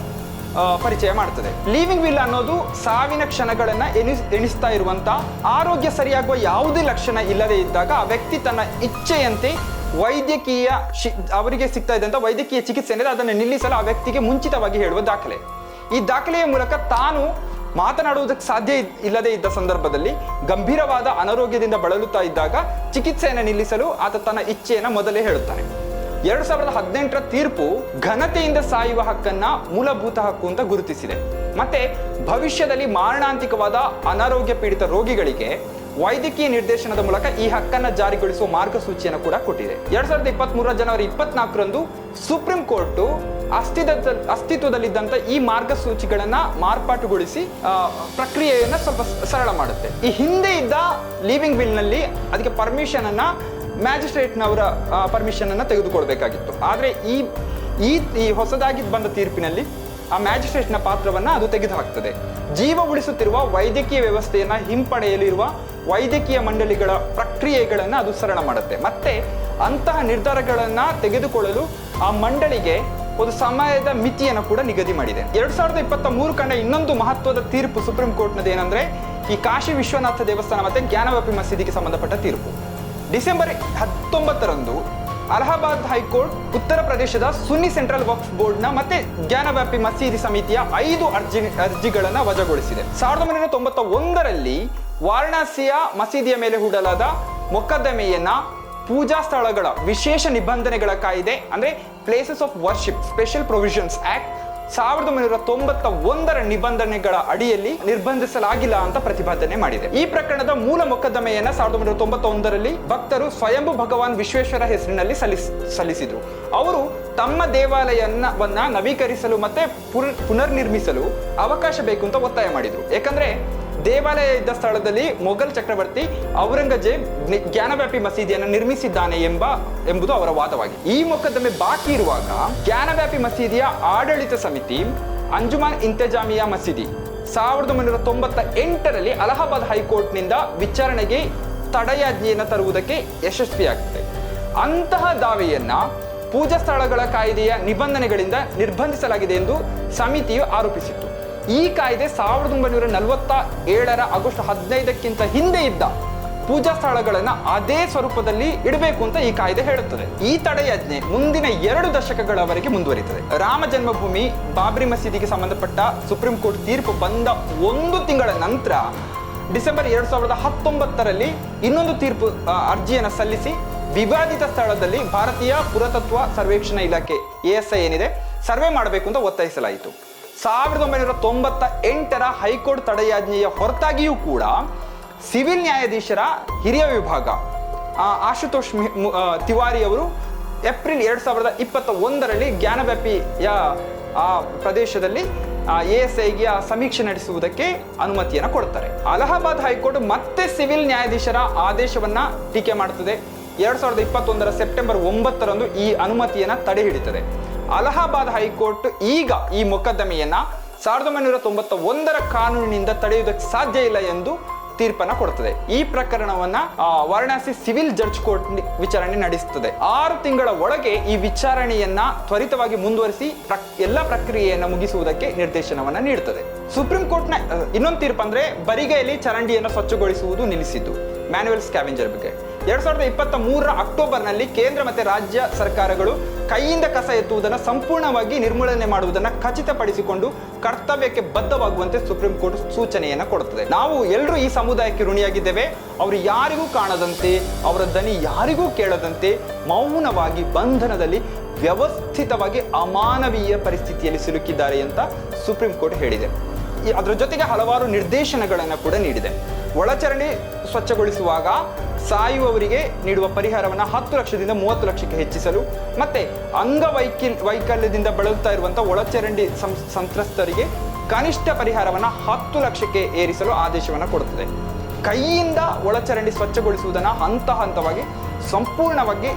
ಪರಿಚಯ ಮಾಡ್ತದೆ. ಲೀವಿಂಗ್ ವಿಲ್ ಅನ್ನೋದು ಸಾವಿನ ಕ್ಷಣಗಳನ್ನ ಎಣಿಸ್ ಎಣಿಸ್ತಾ ಇರುವಂತ ಆರೋಗ್ಯ ಸರಿಯಾಗುವ ಯಾವುದೇ ಲಕ್ಷಣ ಇಲ್ಲದೆ ಇದ್ದಾಗ ಆ ವ್ಯಕ್ತಿ ತನ್ನ ಇಚ್ಛೆಯಂತೆ ವೈದ್ಯಕೀಯ ಶಿ- ಅವರಿಗೆ ಸಿಗ್ತಾ ಇದ್ದಂತ ವೈದ್ಯಕೀಯ ಚಿಕಿತ್ಸೆ ಅಂದರೆ ಅದನ್ನು ನಿಲ್ಲಿಸಲು ಆ ವ್ಯಕ್ತಿಗೆ ಮುಂಚಿತವಾಗಿ ಹೇಳುವ ದಾಖಲೆ. ಈ ದಾಖಲೆಯ ಮೂಲಕ ತಾನು ಮಾತನಾಡುವುದಕ್ಕೆ ಸಾಧ್ಯ ಇಲ್ಲದೆ ಇದ್ದ ಸಂದರ್ಭದಲ್ಲಿ ಗಂಭೀರವಾದ ಅನಾರೋಗ್ಯದಿಂದ ಬಳಲುತ್ತಾ ಇದ್ದಾಗ ಚಿಕಿತ್ಸೆಯನ್ನು ನಿಲ್ಲಿಸಲು ಆತ ತನ್ನ ಇಚ್ಛೆಯನ್ನು ಮೊದಲೇ ಹೇಳುತ್ತಾನೆ. ಎರಡ್ ಸಾವಿರದ ಹದಿನೆಂಟರ ತೀರ್ಪು ಘನತೆಯಿಂದ ಸಾಯುವ ಹಕ್ಕನ್ನ ಮೂಲಭೂತ ಹಕ್ಕು ಅಂತ ಗುರುತಿಸಿದೆ. ಮತ್ತೆ ಭವಿಷ್ಯದಲ್ಲಿ ಮಾರಣಾಂತಿಕವಾದ ಅನಾರೋಗ್ಯ ಪೀಡಿತ ರೋಗಿಗಳಿಗೆ ವೈದ್ಯಕೀಯ ನಿರ್ದೇಶನದ ಮೂಲಕ ಈ ಹಕ್ಕನ್ನ ಜಾರಿಗೊಳಿಸುವ ಮಾರ್ಗಸೂಚಿಯನ್ನು ಕೂಡ ಕೊಟ್ಟಿದೆ. ಎರಡ್ ಸಾವಿರದ ಇಪ್ಪತ್ತ್ ಮೂರರ ಜನವರಿ ಇಪ್ಪತ್ನಾಲ್ಕರಂದು ಸುಪ್ರೀಂ ಕೋರ್ಟ್ ಅಸ್ತಿತ್ವ ಅಸ್ತಿತ್ವದಲ್ಲಿದ್ದಂತ ಈ ಮಾರ್ಗಸೂಚಿಗಳನ್ನ ಮಾರ್ಪಾಟುಗೊಳಿಸಿ ಪ್ರಕ್ರಿಯೆಯನ್ನ ಸ್ವಲ್ಪ ಸರಳ ಮಾಡುತ್ತೆ. ಈ ಹಿಂದೆ ಇದ್ದ ಲೀವಿಂಗ್ ವಿಲ್ನಲ್ಲಿ ಅದಕ್ಕೆ ಪರ್ಮಿಷನ್ ಅನ್ನ ಮ್ಯಾಜಿಸ್ಟ್ರೇಟ್ನವರ ಪರ್ಮಿಷನ್ ಅನ್ನು ತೆಗೆದುಕೊಳ್ಬೇಕಾಗಿತ್ತು ಆದರೆ ಈ ಈ ಈ ಹೊಸದಾಗಿ ಬಂದ ತೀರ್ಪಿನಲ್ಲಿ ಆ ಮ್ಯಾಜಿಸ್ಟ್ರೇಟ್ನ ಪಾತ್ರವನ್ನು ಅದು ತೆಗೆದುಹಾಕ್ತದೆ. ಜೀವ ಉಳಿಸುತ್ತಿರುವ ವೈದ್ಯಕೀಯ ವ್ಯವಸ್ಥೆಯನ್ನು ಹಿಂಪಡೆಯಲಿರುವ ವೈದ್ಯಕೀಯ ಮಂಡಳಿಗಳ ಪ್ರಕ್ರಿಯೆಗಳನ್ನು ಅದು ಸರಳ ಮಾಡುತ್ತೆ. ಮತ್ತೆ ಅಂತಹ ನಿರ್ಧಾರಗಳನ್ನು ತೆಗೆದುಕೊಳ್ಳಲು ಆ ಮಂಡಳಿಗೆ ಒಂದು ಸಮಯದ ಮಿತಿಯನ್ನು ಕೂಡ ನಿಗದಿ ಮಾಡಿದೆ. ಎರಡ್ ಸಾವಿರದ ಇಪ್ಪತ್ತ ಮೂರು ಕಂಡ ಇನ್ನೊಂದು ಮಹತ್ವದ ತೀರ್ಪು ಸುಪ್ರೀಂ ಕೋರ್ಟ್ನದು ಏನಂದ್ರೆ ಈ ಕಾಶಿ ವಿಶ್ವನಾಥ ದೇವಸ್ಥಾನ ಮತ್ತೆ ಜ್ಞಾನವ್ಯಾಪಿ ಮಸೀದಿಗೆ ಸಂಬಂಧಪಟ್ಟ ತೀರ್ಪು. ಡಿಸೆಂಬರ್ ಹತ್ತೊಂಬತ್ತರಂದು ಅಲಹಾಬಾದ್ ಹೈಕೋರ್ಟ್ ಉತ್ತರ ಪ್ರದೇಶದ ಸುನ್ನಿ ಸೆಂಟ್ರಲ್ ವಕ್ಫ್ ಬೋರ್ಡ್ನ ಮತ್ತೆ ಜ್ಞಾನವ್ಯಾಪಿ ಮಸೀದಿ ಸಮಿತಿಯ ಐದು ಅರ್ಜಿ, ಅರ್ಜಿಗಳನ್ನು ವಜಾಗೊಳಿಸಿದೆ. ಸಾವಿರದ ಒಂಬೈನೂರ ತೊಂಬತ್ತ ಒಂದರಲ್ಲಿ ವಾರಣಾಸಿಯ ಮಸೀದಿಯ ಮೇಲೆ ಹೂಡಲಾದ ಮೊಕದ್ದಮೆಯನ್ನ ಪೂಜಾ ಸ್ಥಳಗಳ ವಿಶೇಷ ನಿಬಂಧನೆಗಳ ಕಾಯ್ದೆ, ಅಂದ್ರೆ places of worship special provisions act ಸಾವಿರದ ಒಂಬೈನೂರ ತೊಂಬತ್ತ ಒಂದರ ನಿಬಂಧನೆಗಳ ಅಡಿಯಲ್ಲಿ ನಿರ್ಬಂಧಿಸಲಾಗಿಲ್ಲ ಅಂತ ಪ್ರತಿಪಾದನೆ ಮಾಡಿದೆ. ಈ ಪ್ರಕರಣದ ಮೂಲ ಮೊಕದ್ದಮೆಯನ್ನ ಸಾವಿರದ ಒಂಬೈನೂರ ತೊಂಬತ್ತೊಂದರಲ್ಲಿ ಭಕ್ತರು ಸ್ವಯಂಭು ಭಗವಾನ್ ವಿಶ್ವೇಶ್ವರ ಹೆಸರಿನಲ್ಲಿ ಸಲ್ಲಿಸ್, ಸಲ್ಲಿಸಿದ್ರು. ಅವರು ತಮ್ಮ ದೇವಾಲಯವನ್ನ ನವೀಕರಿಸಲು ಮತ್ತೆ ಪುನರ್ ಪುನರ್ನಿರ್ಮಿಸಲು ಅವಕಾಶ ಬೇಕು ಅಂತ ಒತ್ತಾಯ ಮಾಡಿದ್ರು. ಯಾಕಂದ್ರೆ ದೇವಾಲಯ ಇದ್ದ ಸ್ಥಳದಲ್ಲಿ ಮೊಘಲ್ ಚಕ್ರವರ್ತಿ ಔರಂಗಜೇಬ್ ಜ್ಞಾನವ್ಯಾಪಿ ಮಸೀದಿಯನ್ನು ನಿರ್ಮಿಸಿದ್ದಾನೆ ಎಂಬ, ಎಂಬುದು ಅವರ ವಾದವಾಗಿದೆ. ಈ ಮೊಕದ್ದಮೆ ಬಾಕಿ ಇರುವಾಗ ಜ್ಞಾನವ್ಯಾಪಿ ಮಸೀದಿಯ ಆಡಳಿತ ಸಮಿತಿ, ಅಂಜುಮಾನ್ ಇಂತಜಾಮಿಯಾ ಮಸೀದಿ, ಸಾವಿರದ ಒಂಬೈನೂರ ತೊಂಬತ್ತ ಎಂಟರಲ್ಲಿ ಅಲಹಾಬಾದ್ ಹೈಕೋರ್ಟ್ನಿಂದ ವಿಚಾರಣೆಗೆ ತಡೆಯಾಜ್ಞೆಯನ್ನು ತರುವುದಕ್ಕೆ ಯಶಸ್ವಿಯಾಗುತ್ತೆ ಅಂತಹ ದಾವೆಯನ್ನ ಪೂಜಾ ಸ್ಥಳಗಳ ಕಾಯ್ದೆಯ ನಿಬಂಧನೆಗಳಿಂದ ನಿರ್ಬಂಧಿಸಲಾಗಿದೆ ಎಂದು ಸಮಿತಿಯು ಆರೋಪಿಸಿತ್ತು. ಈ ಕಾಯ್ದೆ ಸಾವಿರದ ಒಂಬೈನೂರ ನಲವತ್ತ ಏಳರ ಆಗಸ್ಟ್ ಹದಿನೈದಕ್ಕಿಂತ ಹಿಂದೆ ಇದ್ದ ಪೂಜಾ ಸ್ಥಳಗಳನ್ನು ಅದೇ ಸ್ವರೂಪದಲ್ಲಿ ಇಡಬೇಕು ಅಂತ ಈ ಕಾಯ್ದೆ ಹೇಳುತ್ತದೆ. ಈ ತಡೆಯಾಜ್ಞೆ ಮುಂದಿನ ಎರಡು ದಶಕಗಳವರೆಗೆ ಮುಂದುವರಿತದೆ. ರಾಮ ಜನ್ಮಭೂಮಿ, ಬಾಬ್ರಿ ಮಸೀದಿಗೆ ಸಂಬಂಧಪಟ್ಟ ಸುಪ್ರೀಂ ಕೋರ್ಟ್ ತೀರ್ಪು ಬಂದ ಒಂದು ತಿಂಗಳ ನಂತರ ಡಿಸೆಂಬರ್ ಎರಡ್ ಸಾವಿರದ ಹತ್ತೊಂಬತ್ತರಲ್ಲಿ ಇನ್ನೊಂದು ತೀರ್ಪು ಅರ್ಜಿಯನ್ನು ಸಲ್ಲಿಸಿ ವಿವಾದಿತ ಸ್ಥಳದಲ್ಲಿ ಭಾರತೀಯ ಪುರಾತತ್ವ ಸರ್ವೇಕ್ಷಣಾ ಇಲಾಖೆ ಎಎಸ್ಐ ಏನಿದೆ, ಸರ್ವೆ ಮಾಡಬೇಕು ಅಂತ ಒತ್ತಾಯಿಸಲಾಯಿತು. ಸಾವಿರದ ಒಂಬೈನೂರ ತೊಂಬತ್ತ ಎಂಟರ ಹೈಕೋರ್ಟ್ ತಡೆಯಾಜ್ಞೆಯ ಹೊರತಾಗಿಯೂ ಕೂಡ ಸಿವಿಲ್ ನ್ಯಾಯಾಧೀಶರ ಹಿರಿಯ ವಿಭಾಗ ಆ, ಆಶುತೋಷ್ ತಿವಾರಿ ಅವರು ಏಪ್ರಿಲ್ ಎರಡು ಸಾವಿರದ ಇಪ್ಪತ್ತ ಒಂದರಲ್ಲಿ ಜ್ಞಾನವ್ಯಾಪಿಯ ಆ ಪ್ರದೇಶದಲ್ಲಿ ಎ ಎಸ್ ಐಗೆ ಸಮೀಕ್ಷೆ ನಡೆಸುವುದಕ್ಕೆ ಅನುಮತಿಯನ್ನು ಕೊಡ್ತಾರೆ. ಅಲಹಾಬಾದ್ ಹೈಕೋರ್ಟ್ ಮತ್ತೆ ಸಿವಿಲ್ ನ್ಯಾಯಾಧೀಶರ ಆದೇಶವನ್ನ ಟೀಕೆ ಮಾಡುತ್ತದೆ. ಎರಡು ಸಾವಿರದ ಇಪ್ಪತ್ತೊಂದರ ಸೆಪ್ಟೆಂಬರ್ ಒಂಬತ್ತರಂದು ಈ ಅನುಮತಿಯನ್ನು ತಡೆ ಹಿಡಿತದೆ. ಅಲಹಾಬಾದ್ ಹೈಕೋರ್ಟ್ ಈಗ ಈ ಮೊಕದ್ದಮೆಯನ್ನ ಸಾವಿರದ ಒಂಬೈನೂರ ತೊಂಬತ್ತ ಒಂದರ ಕಾನೂನಿನಿಂದ ತಡೆಯುವುದಕ್ಕೆ ಸಾಧ್ಯ ಇಲ್ಲ ಎಂದು ತೀರ್ಪನ್ನ ಕೊಡ್ತದೆ. ಈ ಪ್ರಕರಣವನ್ನ ವಾರಣಾಸಿ ಸಿವಿಲ್ ಜಡ್ಜ್ ಕೋರ್ಟ್ ವಿಚಾರಣೆ ನಡೆಸುತ್ತದೆ ಆರು ತಿಂಗಳ ಒಳಗೆ ಈ ವಿಚಾರಣೆಯನ್ನ ತ್ವರಿತವಾಗಿ ಮುಂದುವರಿಸಿ ಎಲ್ಲ ಪ್ರಕ್ರಿಯೆಯನ್ನು ಮುಗಿಸುವುದಕ್ಕೆ ನಿರ್ದೇಶನವನ್ನ ನೀಡುತ್ತದೆ ಸುಪ್ರೀಂ ಕೋರ್ಟ್ನ ಇನ್ನೊಂದು ತೀರ್ಪು ಅಂದ್ರೆ ಬರಿಗೈಯಲ್ಲಿ ಚರಂಡಿಯನ್ನು ಸ್ವಚ್ಛಗೊಳಿಸುವುದು ನಿಲ್ಲಿಸಿದ್ದು. ಮ್ಯಾನುವಲ್ ಸ್ಕ್ಯಾವೆಂಜರ್ ಬಗ್ಗೆ. ಎರಡ್ ಸಾವಿರದ ಇಪ್ಪತ್ತ ಮೂರರ ಅಕ್ಟೋಬರ್ನಲ್ಲಿ ಕೇಂದ್ರ ಮತ್ತು ರಾಜ್ಯ ಸರ್ಕಾರಗಳು ಕೈಯಿಂದ ಕಸ ಎತ್ತುವುದನ್ನು ಸಂಪೂರ್ಣವಾಗಿ ನಿರ್ಮೂಲನೆ ಮಾಡುವುದನ್ನು ಖಚಿತಪಡಿಸಿಕೊಂಡು ಕರ್ತವ್ಯಕ್ಕೆ ಬದ್ಧವಾಗುವಂತೆ ಸುಪ್ರೀಂ ಕೋರ್ಟ್ ಸೂಚನೆಯನ್ನು ಕೊಡುತ್ತದೆ. ನಾವು ಎಲ್ಲರೂ ಈ ಸಮುದಾಯಕ್ಕೆ ಋಣಿಯಾಗಿದ್ದೇವೆ. ಅವರು ಯಾರಿಗೂ ಕಾಣದಂತೆ, ಅವರ ದನಿ ಯಾರಿಗೂ ಕೇಳದಂತೆ ಮೌನವಾಗಿ ಬಂಧನದಲ್ಲಿ ವ್ಯವಸ್ಥಿತವಾಗಿ ಅಮಾನವೀಯ ಪರಿಸ್ಥಿತಿಯಲ್ಲಿ ಸಿಲುಕಿದ್ದಾರೆ ಅಂತ ಸುಪ್ರೀಂ ಕೋರ್ಟ್ ಹೇಳಿದೆ. ಅದರ ಜೊತೆಗೆ ಹಲವಾರು ನಿರ್ದೇಶನಗಳನ್ನು ಕೂಡ ನೀಡಿದೆ. ಒಳಚರಣೆ ಸ್ವಚ್ಛಗೊಳಿಸುವಾಗ ಸಾಯುವವರಿಗೆ ನೀಡುವ ಪರಿಹಾರವನ್ನು ಹತ್ತು ಲಕ್ಷದಿಂದ ಮೂವತ್ತು ಲಕ್ಷಕ್ಕೆ ಹೆಚ್ಚಿಸಲು, ಮತ್ತೆ ಅಂಗವೈಕಲ್ ವೈಕಲ್ಯದಿಂದ ಬಳಲುತ್ತಾ ಇರುವಂತಹ ಒಳಚರಂಡಿ ಸಂತ್ರಸ್ತರಿಗೆ ಕನಿಷ್ಠ ಪರಿಹಾರವನ್ನು ಹತ್ತು ಲಕ್ಷಕ್ಕೆ ಏರಿಸಲು ಆದೇಶವನ್ನು ಕೊಡುತ್ತದೆ. ಕೈಯಿಂದ ಒಳಚರಂಡಿ ಸ್ವಚ್ಛಗೊಳಿಸುವುದನ್ನು ಹಂತ ಹಂತವಾಗಿ ಸಂಪೂರ್ಣವಾಗಿ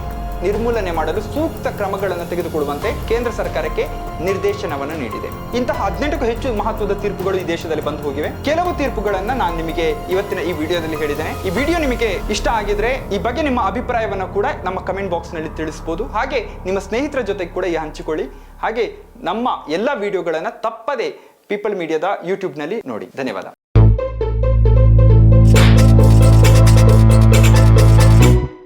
ನಿರ್ಮೂಲನೆ ಮಾಡಲು ಸೂಕ್ತ ಕ್ರಮಗಳನ್ನು ತೆಗೆದುಕೊಳ್ಳುವಂತೆ ಕೇಂದ್ರ ಸರ್ಕಾರಕ್ಕೆ ನಿರ್ದೇಶನವನ್ನು ನೀಡಿದೆ. ಇಂತಹ ಹದಿನೆಂಟಕ್ಕೂ ಹೆಚ್ಚು ಮಹತ್ವದ ತೀರ್ಪುಗಳು ಈ ದೇಶದಲ್ಲಿ ಬಂದು ಹೋಗಿವೆ. ಕೆಲವು ತೀರ್ಪುಗಳನ್ನ ನಾನು ನಿಮಗೆ ಇವತ್ತಿನ ಈ ವಿಡಿಯೋದಲ್ಲಿ ಹೇಳಿದ್ದೇನೆ. ಈ ವಿಡಿಯೋ ನಿಮಗೆ ಇಷ್ಟ ಆಗಿದ್ರೆ ಈ ಬಗ್ಗೆ ನಿಮ್ಮ ಅಭಿಪ್ರಾಯವನ್ನು ಕೂಡ ನಮ್ಮ ಕಮೆಂಟ್ ಬಾಕ್ಸ್ನಲ್ಲಿ ತಿಳಿಸಬಹುದು ಹಾಗೆ ನಿಮ್ಮ ಸ್ನೇಹಿತರ ಜೊತೆಗೆ ಕೂಡ ಈ ಹಂಚಿಕೊಳ್ಳಿ. ಹಾಗೆ ನಮ್ಮ ಎಲ್ಲ ವಿಡಿಯೋಗಳನ್ನು ತಪ್ಪದೆ ಪೀಪಲ್ ಮೀಡಿಯಾದ ಯೂಟ್ಯೂಬ್ನಲ್ಲಿ ನೋಡಿ. ಧನ್ಯವಾದ.